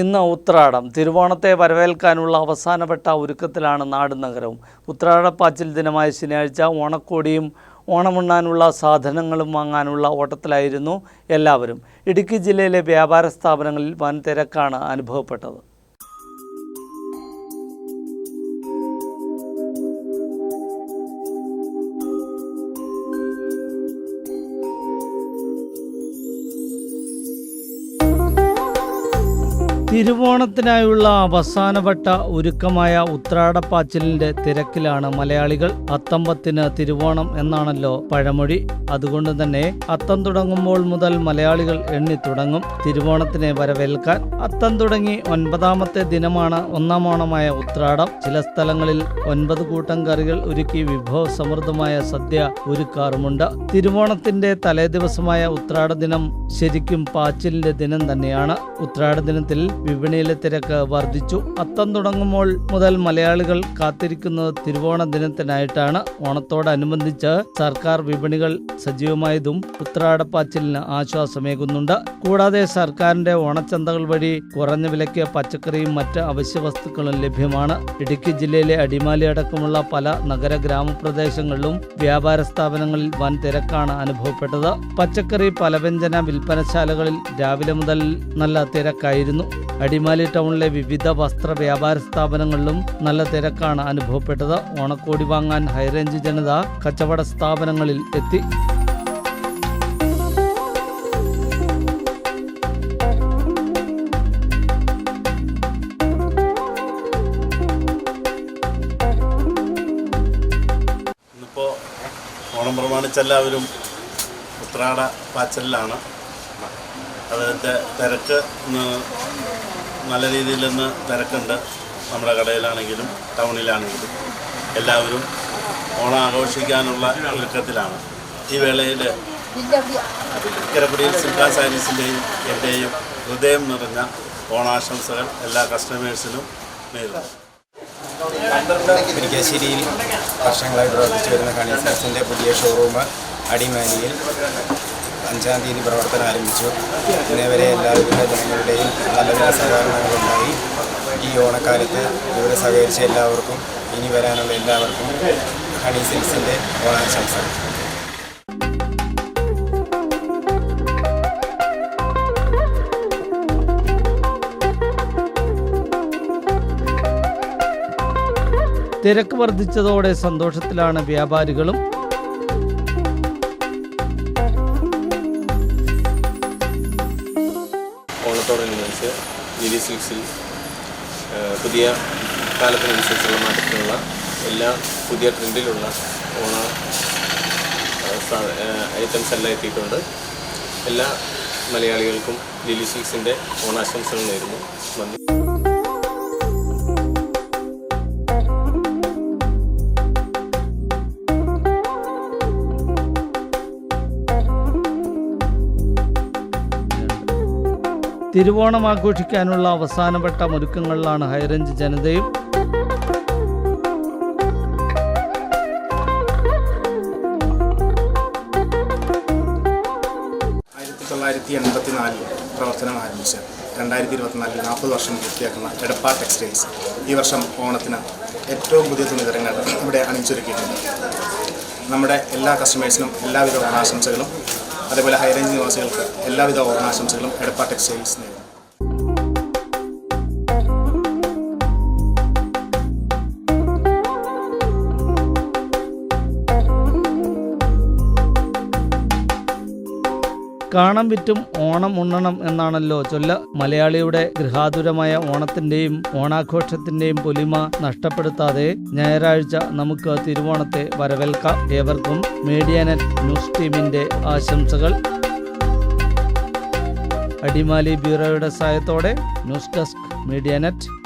ഇന്ന് ഉത്രാടം. തിരുവോണത്തെ വരവേൽക്കാനുള്ള അവസാനപ്പെട്ട ഒരുക്കത്തിലാണ് നാടും നഗരവും. ഉത്രാടപ്പാച്ചിൽ ദിനമായ ശനിയാഴ്ച ഓണക്കോടിയും ഓണമുണ്ണാനുള്ള സാധനങ്ങളും വാങ്ങാനുള്ള ഓട്ടത്തിലായിരുന്നു എല്ലാവരും. ഇടുക്കി ജില്ലയിലെ വ്യാപാര സ്ഥാപനങ്ങളിൽ വൻ തിരക്കാണ് അനുഭവപ്പെട്ടത്. തിരുവോണത്തിനായുള്ള അവസാനവട്ട ഒരുക്കമായ ഉത്രാടപ്പാച്ചിലിന്റെ തിരക്കിലാണ് മലയാളികൾ അത്തമ്പത്തിന് തിരുവോണം എന്നാണല്ലോ പഴമൊഴി. അതുകൊണ്ട് തന്നെ അത്തം തുടങ്ങുമ്പോൾ മുതൽ മലയാളികൾ എണ്ണി തുടങ്ങും തിരുവോണത്തിനെ വരവേൽക്കാൻ. അത്തം തുടങ്ങി ഒൻപതാമത്തെ ദിനമാണ് ഒന്നാം ഓണമായ ഉത്രാടം. ചില സ്ഥലങ്ങളിൽ ഒൻപത് കൂട്ടം കറികൾ ഒരുക്കി വിഭവസമൃദ്ധമായ സദ്യ ഒരുക്കാറുമുണ്ട്. തിരുവോണത്തിന്റെ തലേദിവസമായ ഉത്രാട ദിനം ശരിക്കും പാച്ചിലിന്റെ ദിനം തന്നെയാണ്. ഉത്രാട ദിനത്തിൽ വിപണിയിലെ തിരക്ക് വർദ്ധിച്ചു. അത്തം തുടങ്ങുമ്പോൾ മുതൽ മലയാളികൾ കാത്തിരിക്കുന്നത് തിരുവോണ ദിനത്തിനായിട്ടാണ്. ഓണത്തോടനുബന്ധിച്ച് സർക്കാർ വിപണികൾ സജീവമായതും ഉത്രാടപ്പാച്ചിലിന് ആശ്വാസമേകുന്നുണ്ട്. കൂടാതെ സർക്കാരിന്റെ ഓണച്ചന്തകൾ വഴി കുറഞ്ഞ വിലയ്ക്ക് പച്ചക്കറിയും മറ്റ് അവശ്യ വസ്തുക്കളും ലഭ്യമാണ്. ഇടുക്കി ജില്ലയിലെ അടിമാലി അടക്കമുള്ള പല നഗര ഗ്രാമപ്രദേശങ്ങളിലും വ്യാപാര സ്ഥാപനങ്ങളിൽ വൻ തിരക്കാണ് അനുഭവപ്പെട്ടത്. പച്ചക്കറി പലവ്യഞ്ജന വിൽപ്പനശാലകളിൽ രാവിലെ മുതൽ നല്ല തിരക്കായിരുന്നു. അടിമാലി ടൗണിലെ വിവിധ വസ്ത്ര വ്യാപാര സ്ഥാപനങ്ങളിലും നല്ല തിരക്കാണ് അനുഭവപ്പെട്ടത്. ഓണക്കോടി വാങ്ങാൻ ഹൈറേഞ്ച് ജനത കച്ചവട സ്ഥാപനങ്ങളിൽ എത്തി. ഇന്നിപ്പോൾ ഓണം പ്രമാണിച്ച് എല്ലാവരും ഉത്രാട പാച്ചലിലാണ്. അതിന്റെ തിരക്ക് നല്ല രീതിയിൽ നിന്ന് തിരക്കുണ്ട്. നമ്മുടെ കടയിലാണെങ്കിലും ടൗണിലാണെങ്കിലും. എല്ലാവരും ഓണം ആഘോഷിക്കാനുള്ള ഒരുക്കത്തിലാണ്. ഈ വേളയിൽ കിരപ്പടിയിൽ സിൽക്കാ സാരീസിന്റെയും എന്റെയും ഹൃദയം നിറഞ്ഞ ഓണാശംസകൾ എല്ലാ കസ്റ്റമേഴ്സിനും നേരിടും മുരിക്കാശ്ശേരിയിൽ വർഷങ്ങളായി പ്രവർത്തിച്ചു വരുന്ന കണീസൻസിന്റെ പുതിയ ഷോറൂം അടിമാലിയിൽ അഞ്ചാം തീയതി പ്രവർത്തനം ആരംഭിച്ചു. ഇന്നേവരെ എല്ലാവരുടെ ജനങ്ങളുടെയും നല്ലവിധ സഹകരണങ്ങളുണ്ടായി. ഈ ഓണക്കാലത്ത് ഇവരെ സഹകരിച്ച എല്ലാവർക്കും ഇനി വരാനുള്ള എല്ലാവർക്കും ഹണി സിൽസിന്റെ ഓണാശംസകൾ. തിരക്ക് വർദ്ധിച്ചതോടെ സന്തോഷത്തിലാണ് വ്യാപാരികളും ഓണത്തോടനുബന്ധിച്ച് ലിലി സിൽക്സിൽ ആ, പുതിയ കാലത്തിനനുസരിച്ചുള്ള മാറ്റത്തിലുള്ള എല്ലാ പുതിയ ട്രെൻഡിലുള്ള ഓണ ഐറ്റംസ് എല്ലാം എത്തിയിട്ടുണ്ട്. എല്ലാ മലയാളികൾക്കും ലിലി സിൽക്സിന്റെ ഓണാശംസകൾ നേരുന്നു. നന്ദി. തിരുവോണം ആഘോഷിക്കാനുള്ള അവസാനപ്പെട്ട ഒരുക്കങ്ങളിലാണ് ഹൈറേഞ്ച് ജനതയും ആയിരത്തി തൊള്ളായിരത്തി എൺപത്തി പ്രവർത്തനം ആരംഭിച്ച രണ്ടായിരത്തി ഇരുപത്തിനാലിൽ നാൽപ്പത് വർഷം പൂർത്തിയാക്കുന്ന എടപ്പാ ടെക്സ്റ്റൈൽസ് ഈ വർഷം ഓണത്തിന് ഏറ്റവും പുതിയ തുണിതരങ്ങൾ ഇവിടെ അണിയിച്ചൊരുക്കിയിട്ടുണ്ട് നമ്മുടെ എല്ലാ കസ്റ്റമേഴ്സിനും എല്ലാവിധ ഓണാശംസകളും അതേപോലെ ഹൈറേഞ്ച് നിവാസികൾക്ക് എല്ലാവിധ ഓണാശംസകളും എടപ്പാൾ ടെക്സ്റ്റൈൽസ് നേരുന്നു കാണം വിറ്റും ഓണം ഉണ്ണണം എന്നാണല്ലോ. ചൊല്ല മലയാളിയുടെ ഗൃഹാതുരമായ ഓണത്തിന്റെയും ഓണാഘോഷത്തിന്റെയും പൊലിമ നഷ്ടപ്പെടുത്താതെ ഞായറാഴ്ച നമുക്ക് തിരുവോണത്തെ വരവേൽക്കാം ഏവർക്കും മീഡിയാനെറ്റ് ന്യൂസ് ടീമിന്റെ ആശംസകൾ. അടിമാലി ബ്യൂറോയുടെ സഹായത്തോടെ ന്യൂസ് ഡെസ്ക് മീഡിയാനെറ്റ്.